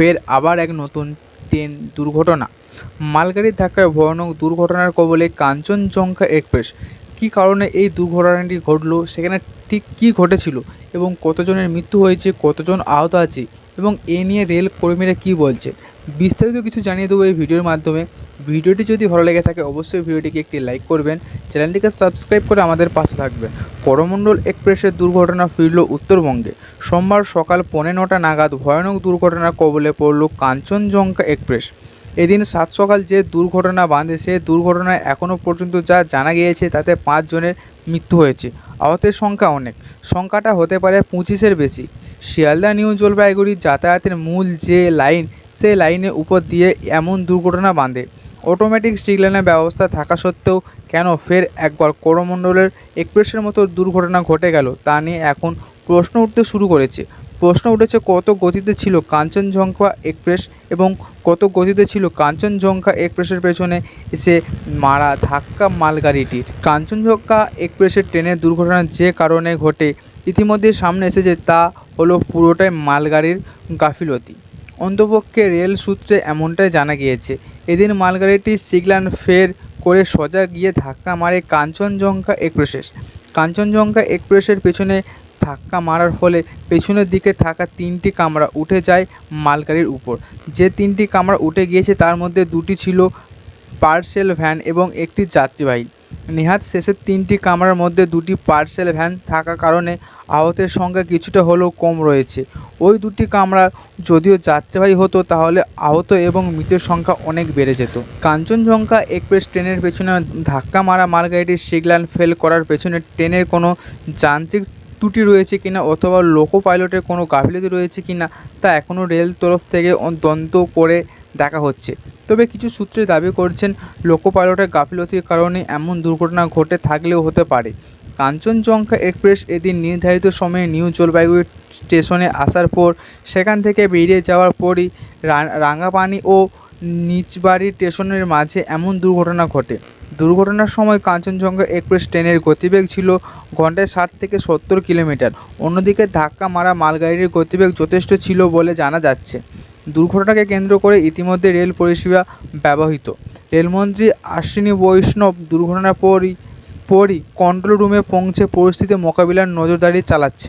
ফের আবার এক নতুন ট্রেন দুর্ঘটনা। মালগাড়ির ধাক্কায় ভয়ানক দুর্ঘটনার কবলে কাঞ্চনজঙ্ঘা এক্সপ্রেস। কি কারণে এই দুর্ঘটনাটি ঘটলো, সেখানে ঠিক কি ঘটেছিল এবং কতজনের মৃত্যু হয়েছে, কতজন আহত আছে এবং এ নিয়ে রেল কর্মীরা কী বলছে? বিস্তারিত কিছু জানিয়ে দেবো এই ভিডিওর মাধ্যমে। ভিডিওটি যদি ভালো লেগে থাকে, অবশ্যই ভিডিওটিকে একটি লাইক করবেন, চ্যানেলটিকে সাবস্ক্রাইব করে আমাদের পাশে থাকবেন। করমণ্ডল এক্সপ্রেসের দুর্ঘটনা ফিরল উত্তরবঙ্গে। সোমবার সকাল পৌনে নটা নাগাদ ভয়ানক দুর্ঘটনার কবলে পড়ল কাঞ্চনজঙ্ঘা এক্সপ্রেস। এদিন সাত সকাল যে দুর্ঘটনা বাঁধে, সে দুর্ঘটনায় এখনও পর্যন্ত যা জানা গিয়েছে, তাতে পাঁচজনের মৃত্যু হয়েছে। আহতের সংখ্যা অনেক। সংখ্যাটা হতে পারে পঁচিশের বেশি। শিয়ালদা, নিউ জলপাইগুড়ি যাতায়াতের মূল যে লাইন সেই লাইনের উপর দিয়ে এমন দুর্ঘটনা বাঁধে। অটোমেটিক সিগন্যালের ব্যবস্থা থাকা সত্ত্বেও কেন ফের একবার করমণ্ডলের এক্সপ্রেসের মতো দুর্ঘটনা ঘটে গেল তা নিয়ে এখন প্রশ্ন উঠতে শুরু করেছে। প্রশ্ন উঠেছে, কত গতিতে ছিল কাঞ্চনজঙ্ঘা এক্সপ্রেস এবং কত গতিতে ছিল কাঞ্চনজঙ্ঘা এক্সপ্রেসের পেছনে এসে মারা ধাক্কা মালগাড়িটির? কাঞ্চনজঙ্ঘা এক্সপ্রেসের ট্রেনের দুর্ঘটনা যে কারণে ঘটে, ইতিমধ্যে সামনে এসেছে তা হলো পুরোটাই মালগাড়ির গাফিলতি। অন্তপক্ষে রেল সূত্রে এমনটাই জানা গিয়েছে। এদিন মালগাড়িটি সিগন্যাল ফের করে সোজা গিয়ে ধাক্কা মারে কাঞ্চনজঙ্ঘা এক্সপ্রেসের। কাঞ্চনজঙ্ঘা এক্সপ্রেসের পেছনে ধাক্কা মারার ফলে পেছনের দিকে থাকা তিনটি কামরা উঠে যায় মালগাড়ির উপর। যে তিনটি কামরা উঠে গিয়েছে তার মধ্যে দুটি ছিল পার্সেল ভ্যান এবং একটি যাত্রীবাহী। নেহাত শেষের তিনটি কামরার মধ্যে দুটি পার্সেল ভ্যান থাকা কারণে আহতের সংখ্যা কিছুটা হলেও কম রয়েছে। ওই দুটি কামরা যদিও যাত্রীবাহী হতো, তাহলে আহত এবং মৃতের সংখ্যা অনেক বেড়ে যেত। কাঞ্চনজঙ্ঘা এক্সপ্রেস ট্রেনের পেছনে ধাক্কা মারা মালগাড়িটির সিগন্যাল ফেল করার পেছনে ট্রেনের কোনো যান্ত্রিক ত্রুটি রয়েছে কিনা অথবা লোকো পাইলটের কোনো গাফিলতি রয়েছে কিনা তা এখনও রেল তরফ থেকে তদন্ত করে দেখা হচ্ছে। তবে কিছু সূত্রে দাবি করছেন লোকো পাইলটের গাফিলতির কারণে এমন দুর্ঘটনা ঘটে থাকলেও হতে পারে। কাঞ্চনজঙ্ঘা এক্সপ্রেস এদিন নির্ধারিত সময়ে নিউ জলপাইগুড়ি স্টেশনে আসার পর সেখান থেকে বেরিয়ে যাওয়ার পরই রা- রাঙ্গাপানি ও নিচবাড়ি স্টেশনের মাঝে এমন দুর্ঘটনা ঘটে। দুর্ঘটনার সময় কাঞ্চনজঙ্ঘা এক্সপ্রেস ট্রেনের গতিবেগ ছিল ঘন্টায় ষাট থেকে সত্তর কিলোমিটার। অন্যদিকে ধাক্কা মারা মালগাড়ির গতিবেগ যথেষ্ট ছিল বলে জানা যাচ্ছে। দুর্ঘটনাকে কেন্দ্র করে ইতিমধ্যে রেল পরিষেবা ব্যবহৃত। রেলমন্ত্রী আশ্বিনী বৈষ্ণব দুর্ঘটনার পরই পরই কন্ট্রোল রুমে পৌঁছে পরিস্থিতি মোকাবিলার নজরদারি চালাচ্ছে।